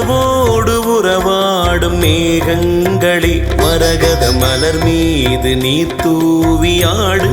நிலவோடு உறவாடும் மேகங்களே மரகத மலர் மீது நீ தூவியாடுங்களே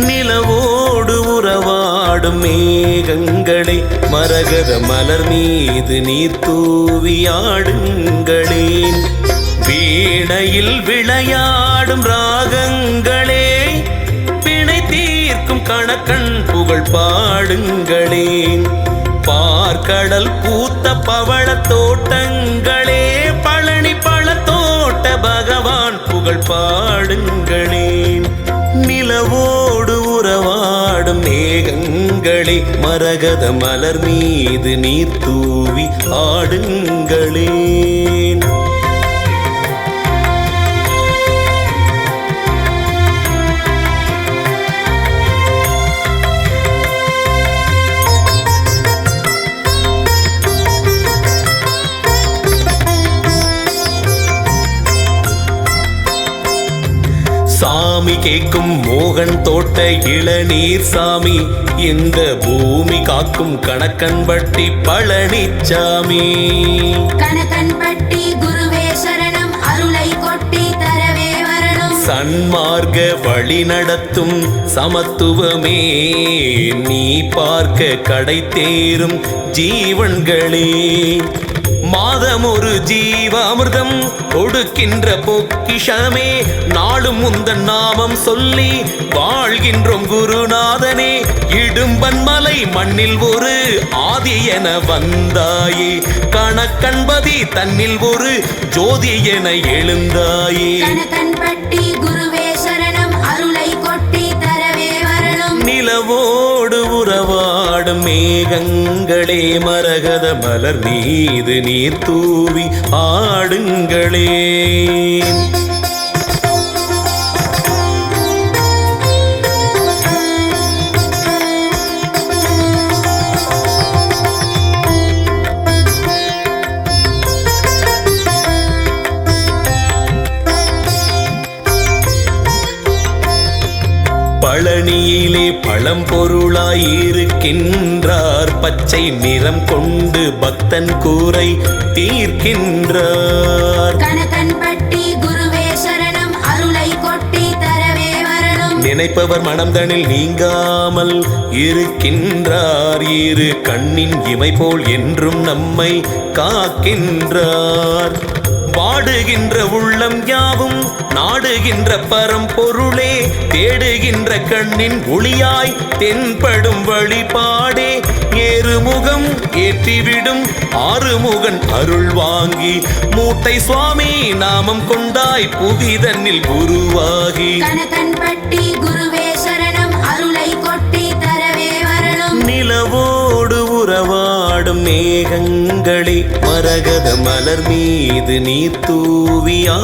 நிலவோடு உறவாடும் மேகங்களே மரகத மலர் மீது நீ தூவியாடுங்களே ஆடுங்களேன் வீணையில் விளையாடும் ராகங்களே பிணை தீர்க்கும் கணக்கன் புகழ் பாடுங்களேன் பார்க்கடல் பூத்த பவள தோட்டங்களே பழனி பழ தோட்ட பகவான் புகழ் பாடுங்களே. நிலவோடு உறவாடும் மேகங்களே மரகத மலர் மீது நீர் தூவி ஆடுங்களேன் சாமி கேட்கும் மோகன் தோட்ட இளநீர் சாமி. இந்த பூமி காக்கும் கணக்கன் வட்டி பழனிச்சாமி. கணக்கன்பட்டி குருவே சரணம் அருளை கொட்டி தரவே வரணும். சன்மார்க்க வழி நடத்தும் சமத்துவமே. நீ பார்க்க கடை தேரும் ஜீவன்களே. மாதம் ஒரு ஜீவ அமிர்தம் கொடுக்கின்ற பொக்கிஷமே. நாளும் முந்தன் நாமம் சொல்லி வாழ்கின்றோம் குருநாதனே. இடும்பன் மலை மண்ணில் ஒரு ஆதி என வந்தாயே. கணக்கன்பதி தன்னில் ஒரு ஜோதி என எழுந்தாயே. கணக்கன்பட்டி குருவே சரணம் அருளை கொட்டி தரவே வரணும். நிலவோடு உறவாடும் மேகங்களே மரகத மலர் மீது நீர் தூவி ஆடுங்களே. பழனியிலே பழம்பொருளாய் இருக்கின்றார். பச்சை நிறம் கொண்டு பக்தன் கூரை தீர்க்கின்றார். நினைப்பவர் மனம்தனில் நீங்காமல் இருக்கின்றார். இரு கண்ணின் இமை போல் என்றும் நம்மை காக்கின்றார். வாடுகின்ற உள்ளம் யாவும் நாடுகின்ற பரம்பொருளே தேடுகின்ற கண்ணின் ஒளியாய் தென்படும் வழிபாடே. ஏறுமுகம் ஏற்றிவிடும் ஆறுமுகன் அருள் வாங்கி மூட்டை சுவாமி நாமம் கொண்டாய் புவிதன்னில் உருவாகி. கணக்கன்பட்டி குருவே சரணம் அருளை கொட்டி தரவே வரணும். நிலவோடு உறவாடும் மேகங்களே மரகத மலர் மீது நீர் தூவியாடுங்களே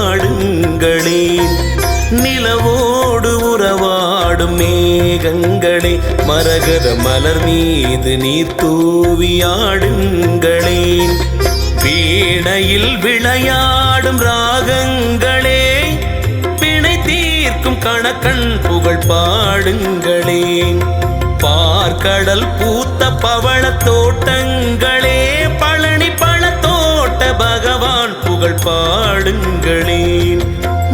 நிலவோடு உறவாடும் மேகங்களே மரகத மலர் மீது நீர் தூவியாடுங்களே வீணையில் விளையாடும் ராகங்களே பிணை தீர்க்கும் கணக்கன் புகழ் பாடுங்களே. பார்க்கடல் பூத்த பவள தோட்டங்களே பழனி பழ தோட்ட பகவான் புகழ் பாடுங்களேன்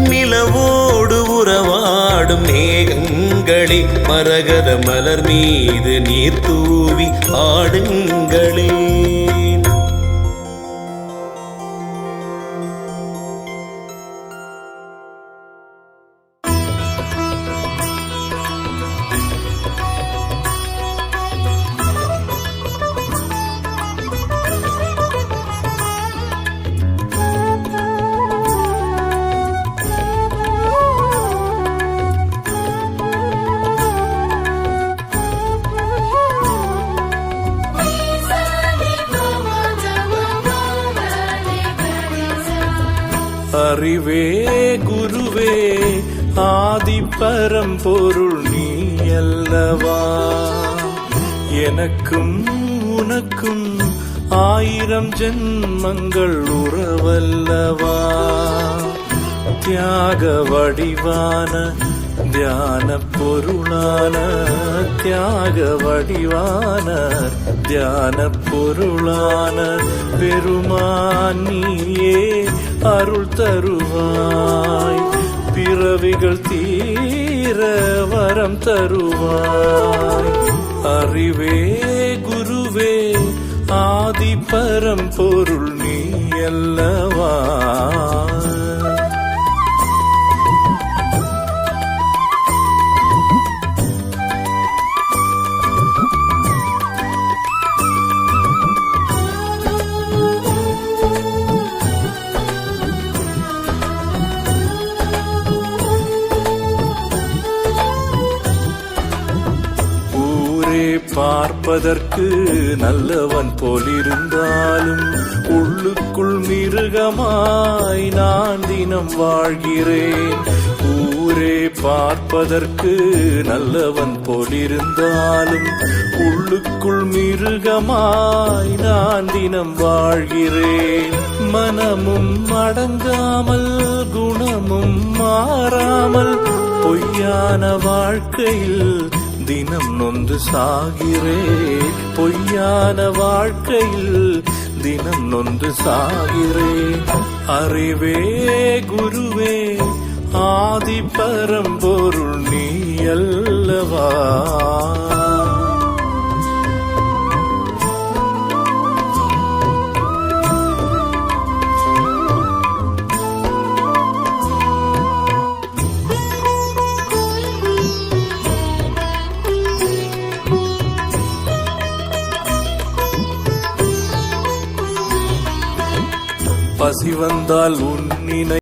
நிலவோடு உறவாடும் மேகங்களே மரகத மலர் மீது நீர் தூவி ஆடுங்களே. அறிவே குருவே ஆதிப்பரம் பொருள் நீ அல்லவா? எனக்கும் உனக்கும் ஆயிரம் ஜென்மங்கள் உறவல்லவா? தியாக வடிவான தியான பொருளான தியாக வடிவான தியான பொருளான பெருமான் நீயே அருள் தருவாய் பிறவிகள் தீர வரம் தருவாய் அறிவே பார்ப்பதற்கு நல்லவன் போலிருந்தாலும் உள்ளுக்குள் மிருகமாய் நான் தினம் வாழ்கிறேன். ஊரே பார்ப்பதற்கு நல்லவன் போலிருந்தாலும் உள்ளுக்குள் மிருகமாய் நான் தினம் வாழ்கிறேன். மனமும் அடங்காமல் குணமும் மாறாமல் பொய்யான வாழ்க்கையில் தினம் நொந்து சாகிறே. பொய்யான வாழ்க்கையில் தினம் நொந்து சாகிறே. அறிவே குருவே ஆதி பரம்பொருள் நீ அல்லவா? பசி வந்தால் உன்னினை